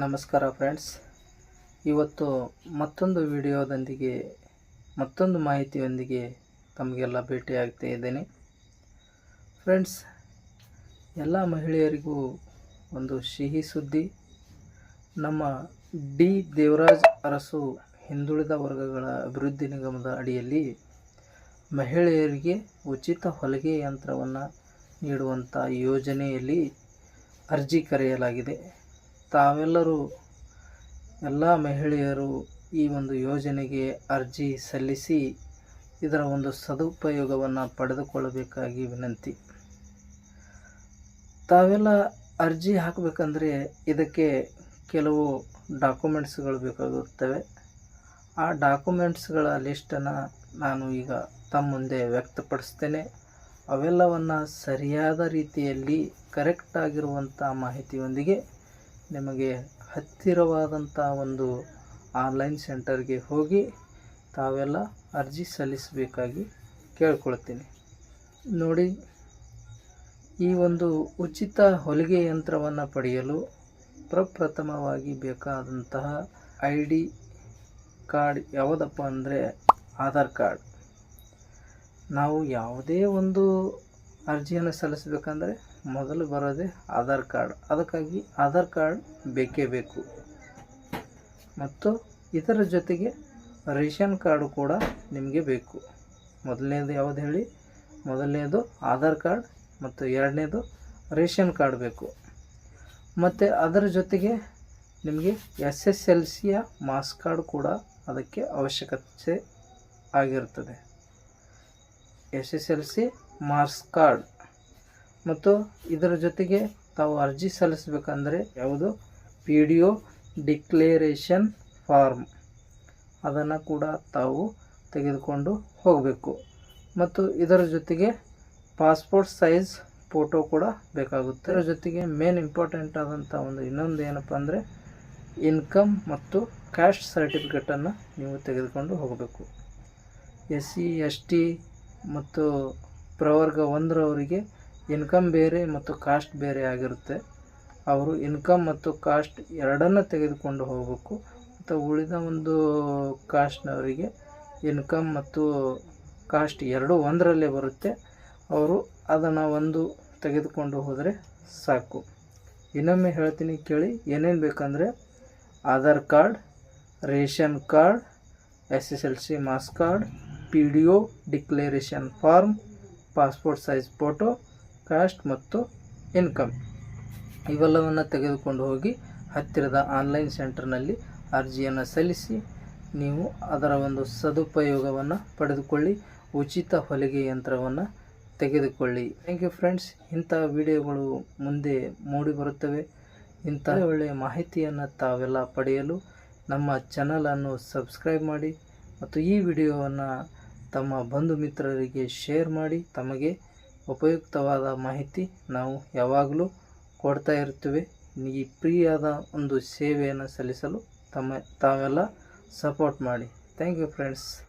ನಮಸ್ಕಾರ ಫ್ರೆಂಡ್ಸ್ ಇವತ್ತು ಮತ್ತೊಂದು ವಿಡಿಯೋದೊಂದಿಗೆ, ಮತ್ತೊಂದು ಮಾಹಿತಿಯೊಂದಿಗೆ ತಮಗೆಲ್ಲ ಭೇಟಿಯಾಗ್ತಾ ಇದ್ದೇನೆ. ಫ್ರೆಂಡ್ಸ್ ಎಲ್ಲ ಮಹಿಳೆಯರಿಗೂ ಒಂದು ಸಿಹಿ ಸುದ್ದಿ. ನಮ್ಮ ಡಿ ದೇವರಾಜ್ ಅರಸು ಹಿಂದುಳಿದ ವರ್ಗಗಳ ಅಭಿವೃದ್ಧಿ ನಿಗಮದ ಅಡಿಯಲ್ಲಿ ಮಹಿಳೆಯರಿಗೆ ಉಚಿತ ಹೊಲಿಗೆ ಯಂತ್ರವನ್ನು ನೀಡುವಂಥ ಯೋಜನೆಯಲ್ಲಿ ಅರ್ಜಿ ಕರೆಯಲಾಗಿದೆ. ತಾವೆಲ್ಲರೂ ಎಲ್ಲ ಮಹಿಳೆಯರು ಈ ಒಂದು ಯೋಜನೆಗೆ ಅರ್ಜಿ ಸಲ್ಲಿಸಿ ಇದರ ಒಂದು ಸದುಪಯೋಗವನ್ನು ಪಡೆದುಕೊಳ್ಳಬೇಕಾಗಿ ವಿನಂತಿ. ತಾವೆಲ್ಲ ಅರ್ಜಿ ಹಾಕಬೇಕಂದ್ರೆ ಇದಕ್ಕೆ ಕೆಲವು ಡಾಕ್ಯುಮೆಂಟ್ಸ್ಗಳು ಬೇಕಾಗುತ್ತವೆ. ಆ ಡಾಕ್ಯುಮೆಂಟ್ಸ್ಗಳ ಲಿಸ್ಟನ್ನು ನಾನು ಈಗ ತಮ್ಮ ಮುಂದೆ ವ್ಯಕ್ತಪಡಿಸ್ತೇನೆ. ಅವೆಲ್ಲವನ್ನು ಸರಿಯಾದ ರೀತಿಯಲ್ಲಿ ಕರೆಕ್ಟ್ ಆಗಿರುವಂಥ ಮಾಹಿತಿಯೊಂದಿಗೆ ನಿಮಗೆ ಹತ್ತಿರವಾದಂಥ ಒಂದು ಆನ್ಲೈನ್ ಸೆಂಟರ್ಗೆ ಹೋಗಿ ತಾವೆಲ್ಲ ಅರ್ಜಿ ಸಲ್ಲಿಸಬೇಕಾಗಿ ಕೇಳ್ಕೊಳ್ತೀನಿ. ನೋಡಿ, ಈ ಒಂದು ಉಚಿತ ಹೊಲಿಗೆ ಯಂತ್ರವನ್ನು ಪಡೆಯಲು ಪ್ರಪ್ರಥಮವಾಗಿ ಬೇಕಾದಂತಹ ಐ ಡಿ ಕಾರ್ಡ್ ಯಾವುದಪ್ಪ ಅಂದರೆ ಆಧಾರ್ ಕಾರ್ಡ್ ನಾವು ಯಾವುದೇ ಒಂದು ಅರ್ಜಿಯನ್ನು ಸಲ್ಲಿಸಬೇಕಂದ್ರೆ ಮೊದಲು ಬರೋದೇ ಆಧಾರ್ ಕಾರ್ಡ್. ಅದಕ್ಕಾಗಿ ಆಧಾರ್ ಕಾರ್ಡ್ ಬೇಕೇ ಬೇಕು. ಮತ್ತು ಇದರ ಜೊತೆಗೆ ರೇಷನ್ ಕಾರ್ಡು ಕೂಡ ನಿಮಗೆ ಬೇಕು. ಮೊದಲನೇದು ಯಾವುದು ಹೇಳಿ? ಮೊದಲನೇದು ಆಧಾರ್ ಕಾರ್ಡ್ ಮತ್ತು ಎರಡನೇದು ರೇಷನ್ ಕಾರ್ಡ್ ಬೇಕು. ಮತ್ತು ಅದರ ಜೊತೆಗೆ ನಿಮಗೆ ಎಸ್ ಎಸ್ ಎಲ್ ಸಿಯ ಮಾಸ್ ಕಾರ್ಡ್ ಕೂಡ ಅದಕ್ಕೆ ಅವಶ್ಯಕತೆ ಆಗಿರುತ್ತದೆ. S S L C marks card. ಮತ್ತು ಇದರ ಜೊತೆಗೆ ತಾವು ಅರ್ಜಿ ಸಲ್ಲಿಸಬೇಕಂದ್ರೆ ಯಾವುದು? P D O declaration form ಅದನ್ನು ಕೂಡ ತಾವು ತೆಗೆದುಕೊಂಡು ಹೋಗಬೇಕು. ಮತ್ತು ಇದರ ಜೊತೆಗೆ ಪಾಸ್ಪೋರ್ಟ್ ಸೈಜ್ ಫೋಟೋ ಕೂಡ ಬೇಕಾಗುತ್ತೆ. ಇದರ ಜೊತೆಗೆ ಮೇನ್ ಇಂಪಾರ್ಟೆಂಟ್ ಆದಂಥ ಒಂದು ಇನ್ನೊಂದು ಏನಪ್ಪ ಅಂದರೆ ಇನ್ಕಮ್ ಮತ್ತು ಕ್ಯಾಸ್ಟ್ ಸರ್ಟಿಫಿಕೇಟನ್ನು ನೀವು ತೆಗೆದುಕೊಂಡು ಹೋಗಬೇಕು. ಎಸ್ ಸಿ ಎಸ್ ಟಿ ಮತ್ತು ಪ್ರವರ್ಗ ಒಂದರವರಿಗೆ ಇನ್ಕಮ್ ಬೇರೆ ಮತ್ತು ಕಾಸ್ಟ್ ಬೇರೆ ಆಗಿರುತ್ತೆ. ಅವರು ಇನ್ಕಮ್ ಮತ್ತು ಕಾಸ್ಟ್ ಎರಡನ್ನು ತೆಗೆದುಕೊಂಡು ಹೋಗಬೇಕು. ಮತ್ತು ಉಳಿದ ಒಂದು ಕಾಸ್ಟ್ನವರಿಗೆ ಇನ್ಕಮ್ ಮತ್ತು ಕಾಸ್ಟ್ ಎರಡೂ ಒಂದರಲ್ಲೇ ಬರುತ್ತೆ. ಅವರು ಅದನ್ನು ಒಂದು ತೆಗೆದುಕೊಂಡು ಹೋದರೆ ಸಾಕು. ಇನ್ನೊಮ್ಮೆ ಹೇಳ್ತೀನಿ ಕೇಳಿ, ಏನೇನು ಬೇಕಂದರೆ Aadhaar card, ration card S S L C marks card, P D O, declaration form, passport size photo caste ಮತ್ತು ಇನ್ಕಮ್ ಇವೆಲ್ಲವನ್ನು ತೆಗೆದುಕೊಂಡು ಹೋಗಿ ಹತ್ತಿರದ ಆನ್ಲೈನ್ ಸೆಂಟರ್ನಲ್ಲಿ ಅರ್ಜಿಯನ್ನು ಸಲ್ಲಿಸಿ ನೀವು ಅದರ ಒಂದು ಸದುಪಯೋಗವನ್ನು ಪಡೆದುಕೊಳ್ಳಿ, ಉಚಿತ ಹೊಲಿಗೆ ಯಂತ್ರವನ್ನು ತೆಗೆದುಕೊಳ್ಳಿ. ಥ್ಯಾಂಕ್ ಯು ಫ್ರೆಂಡ್ಸ್ ಇಂಥ ವಿಡಿಯೋಗಳು ಮುಂದೆ ಮೂಡಿ ಬರುತ್ತವೆ. ಇಂಥ ಒಳ್ಳೆಯ ಮಾಹಿತಿಯನ್ನು ತಾವೆಲ್ಲ ಪಡೆಯಲು ನಮ್ಮ ಚಾನಲನ್ನು ಸಬ್ಸ್ಕ್ರೈಬ್ ಮಾಡಿ ಮತ್ತು ಈ ವಿಡಿಯೋವನ್ನು ತಮ್ಮ ಬಂಧು ಮಿತ್ರರಿಗೆ ಶೇರ್ ಮಾಡಿ, ತಮಗೆ ಉಪಯುಕ್ತವಾದ ಮಾಹಿತಿ ನಾವು ಯಾವಾಗಲೂ ಕೊಡ್ತಾ ಇರ್ತೀವಿ ಈ ಪ್ರಿಯಾದ ಒಂದು ಸೇವೆಯನ್ನು ಸಲ್ಲಿಸಲು ತಮ್ಮ ತಾವೆಲ್ಲ ಸಪೋರ್ಟ್ ಮಾಡಿ. Thank you friends.